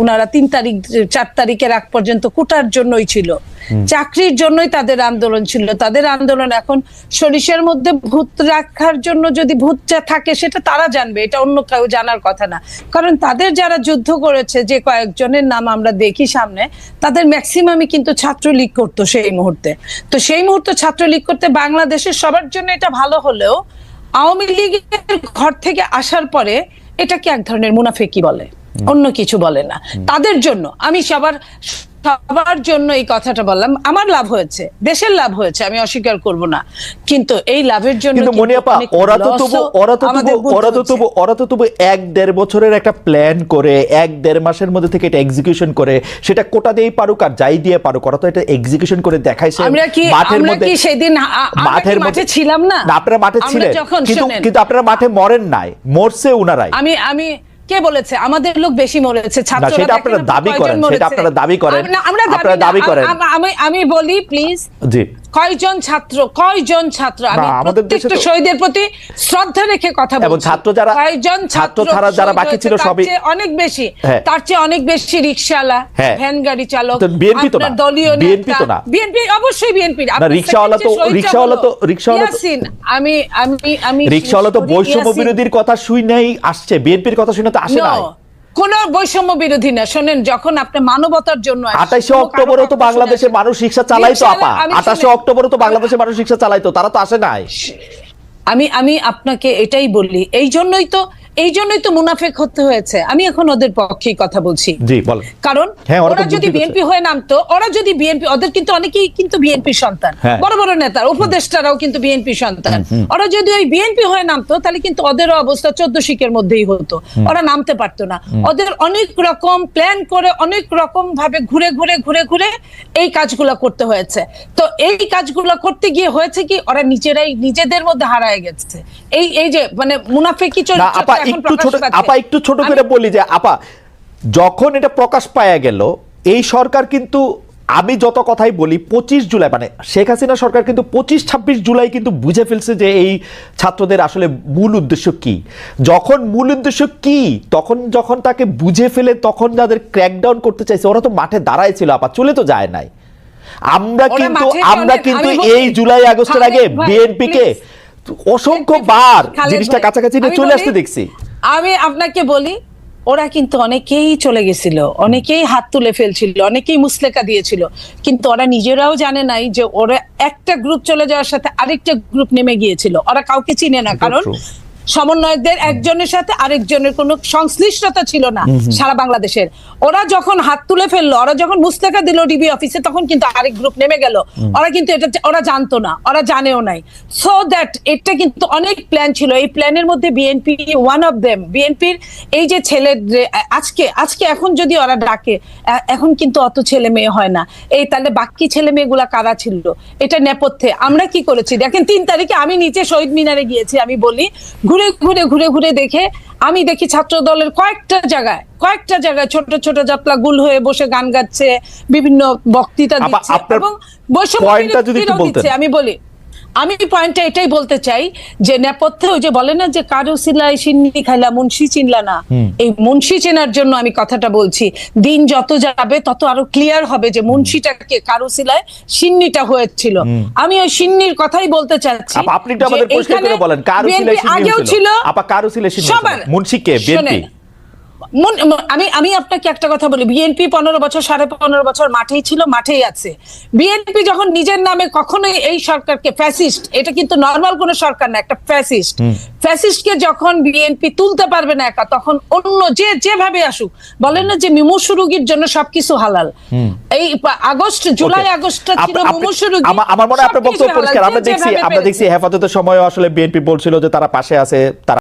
ওনারা তিন তারিখ চার তারিখের আগ পর্যন্ত কোটার জন্যই ছিল। চাকরির জন্যই তাদের আন্দোলন ছিল। তাদের আন্দোলন এখন সরিষার মধ্যে ভূত রাখার জন্য যদি ভূতটা থাকে সেটা তারা জানবে। এটা অন্য কেউ জানার কথা না। কারণ তাদের যারা যুদ্ধ করেছে যে কয়েকজনের নাম আমরা দেখি সামনে তাদের ম্যাক্সিমামই কিন্তু ছাত্রলীগ করতো সেই মুহূর্তে। তো সেই মুহূর্তে ছাত্রলীগ করতে বাংলাদেশের সবার জন্য এটা ভালো হলেও আওয়ামী লীগের ঘর থেকে আসার পরে এটাকে এক ধরনের মুনাফেকি বলে? অন্য কিছু বলে না। তাদের জন্য আমি সবার সবার জন্য এই কথাটা বললাম। আমার লাভ হয়েছে দেশের লাভ হয়েছে আমি অস্বীকার করব না। কিন্তু এই লাভের জন্য কিন্তু মনিয়াপা ওরা তো তবু ওরা তো তবু ওরা তো তবু ওরা তো তবু এক দেড় বছরের একটা প্ল্যান করে এক দেড় মাসের মধ্যে থেকে এটা এক্সিকিউশন করে সেটা কোটা দিয়েই পারুক আর যাই দিয়ে পারুক ওরা তো এটা এক্সিকিউশন করে দেখাইছে আমরা কি মাঠের মধ্যে। সেদিন মাঠের মাঠে ছিলাম না? আপনারা মাঠে ছিলেন কিন্তু কিন্তু আপনারা মাঠে মরেন নাই মরছে উনারাই। আমি আমি কে বলেছে আমাদের লোক বেশি মরেছে ছাত্ররা সেটা আপনারা দাবি করেন, সেটা আপনারা দাবি করেন। আমরা দাবি করেন। আমি আমি বলি প্লিজ জি কয়জন ছাত্র কয়জন ছাত্র আমি প্রত্যেকটা শহীদের প্রতি শ্রদ্ধা রেখে কথা বলছি এবং ছাত্র যারা- কয়জন ছাত্র ছাড়া যারা বাকি ছিল তার সবই- চেয়ে অনেক বেশি হ্যাঁ। তার চেয়ে অনেক বেশি রিকশাওয়ালা হ্যাঁ। ভ্যান গাড়ি চালক বিএনপি তো না। দলীয় BNP তো না। বিএনপি অবশ্যই বিএনপি না, রিকশাওয়ালা তো- রিকশাওয়ালা তো- রিকশাওয়ালা আমি আমি আমি রিক্সাওয়ালা তো বৈষম্য বিরোধীর কথা শুই নাই আসছে বিএনপির কথা শুনে তো আসে নাই কোন বৈষম্য বিরোধী না। শোনেন যখন আপনি মানবতার জন্য আঠাশে অক্টোবরও তো বাংলাদেশে মানুষ রিক্সা চালাইতো আপা। রিকশাওয়ালা, আমি আঠাশে অক্টোবরও তো বাংলাদেশে মানুষ রিক্সা চালাইতো তারা তো আসে নাই। আমি আমি আপনাকে এটাই বললি এই জন্যই তো এই জন্যই তো মুনাফেক হতে হয়েছে। আমি এখন ওদের পক্ষেই কথা বলছি। কারণ হ্যাঁ, ওরা যদি বিএনপি হয়ে নামতো ওরা যদি বিএনপি ওদের কিন্তু অনেকেই কিন্তু বিএনপি সন্তান। হ্যাঁ। বড় বড় নেতা উপদেষ্টারাও কিন্তু বিএনপি সন্তান। ওরা যদি ওই বিএনপি হয়ে নামতো তাহলে কিন্তু ওদেরও অবস্থা চোদ্দ শিখের মধ্যেই হতো। ওরা নামতে পারতো না। ওদের অনেক রকম প্ল্যান করে অনেক রকম ভাবে ঘুরে ঘুরে ঘুরে ঘুরে এই কাজগুলো করতে হয়েছে। তো এই কাজগুলো করতে গিয়ে হয়েছে কি ওরা নিজেরাই নিজেদের মধ্যে হারায় গেছে। এই এই যে মানে মুনাফেকি চরিত্রটা আপা এখন একটু ছোট আপা একটু ছোট করে বলি যে আপা যখন এটা প্রকাশ পাওয়া গেল এই সরকার কিন্তু আমি যত কথাই বলি পঁচিশ জুলাই মানে শেখ হাসিনা সরকার কিন্তু পঁচিশ ছাব্বিশ জুলাই কিন্তু বুঝে ফেলছে যে এই ছাত্রদের আসলে মূল উদ্দেশ্য কি যখন মূল উদ্দেশ্য কি তখন যখন তাকে বুঝে ফেলে তখন যাদের ক্র্যাকডাউন করতে চাইছে ওরা তো মাঠে দাঁড়ায় ছিল আপা চলে তো যায় নাই আমরা কিন্তু আমরা কিন্তু এই জুলাই আগস্টের আগে বিএনপিকে কে। অসংখ্য বার জিনিসটা কাছাকাছি চলে আসতে দেখছি আমি আপনাকে বলি ওরা কিন্তু অনেকেই চলে গেছিল অনেকেই হাত তুলে ফেলছিল অনেকেই মুসলেকা দিয়েছিল কিন্তু ওরা নিজেরাও জানে নাই যে ওরা একটা গ্রুপ চলে যাওয়ার সাথে আরেকটা গ্রুপ নেমে গিয়েছিল ওরা কাউকে চিনে না কারণ. সমন্বয়কদের একজনের সাথে আরেকজনের কোনো সংশ্লিষ্টতা ছিল না সারা বাংলাদেশের। ওরা যখন হাত তুলে ফেলল ওরা যখন মুস্তাকা দিল ডিবি অফিসে তখন কিন্তু আরেক গ্রুপ নেমে গেল। ওরা কিন্তু এটা ওরা জানতো না ওরা জানেও নাই। সো দ্যাট এটা কিন্তু অনেক প্ল্যান ছিল। এই প্ল্যানের মধ্যে বিএনপি ওয়ান অফ দেম বিএনপির এই যে ছেলে আজকে আজকে এখন যদি ওরা ডাকে এখন কিন্তু অত ছেলে মেয়ে হয় না। এই তাহলে বাকি ছেলে মেয়েগুলা কারা ছিল? এটা নেপথ্যে। আমরা কি করেছি? দেখেন তিন তারিখে আমি নিচে শহীদ মিনারে গিয়েছি আমি বলি ঘুরে ঘুরে ঘুরে ঘুরে দেখে আমি দেখি ছাত্র দলের কয়েকটা জায়গায় কয়েকটা জায়গায় ছোট ছোট জাতলা গুল হয়ে বসে গান গাচ্ছে বিভিন্ন বক্তৃতা দিচ্ছে এবং বৈষম্য। আমি বলি আমি পয়েন্টটা এটাই বলতে চাই যে নেপথ্যে ওই যে বলে না যে কারও সিলাই সিন্নি খাইলা মুন্সি চিনলা না। এই মুন্সি চেনার জন্য আমি কথাটা বলছি দিন যত যাবে তত আরও ক্লিয়ার হবে যে মুন্সিটাকে কারও সিলায় সিন্নিটা হয়েছিল। আমি ওই সিন্নির কথাই বলতে চাচ্ছি আপনি আমাদের পরিষ্কার করে বলেন কারও সিলাই সিন্নি আগেও ছিল। আপা কারও সিলাই সিন্নি মুন্সি কে বিএনপি আমি আমি আপনাকে একটা কথা বলি বিএনপি পনেরো বছর সাড়ে পনেরো বছর মাঠেই ছিল মাঠেই আছে। বিএনপি যখন নিজের নামে কখনোই এই সরকারকে ফ্যাসিস্ট এটা কিন্তু নর্মাল কোন সরকার না একটা ফ্যাসিস্ট ফ্যাসিস্টকে যখন বিএনপি তুলতে পারবে না একা তখন অন্য যে যেভাবে আসুক বলেন না যে মুমূর্ষু রোগীর জন্য সবকিছু হালাল। এই আগস্ট জুলাই. আগস্টটা ছিল রোগী আমা- আমার মনে হয় আপনার বক্তব্য পরিষ্কার আমরা দেখছি আমরা দেখছি হেফাজতের সময় আসলে বিএনপি বলছিল যে তারা পাশে আছে তারা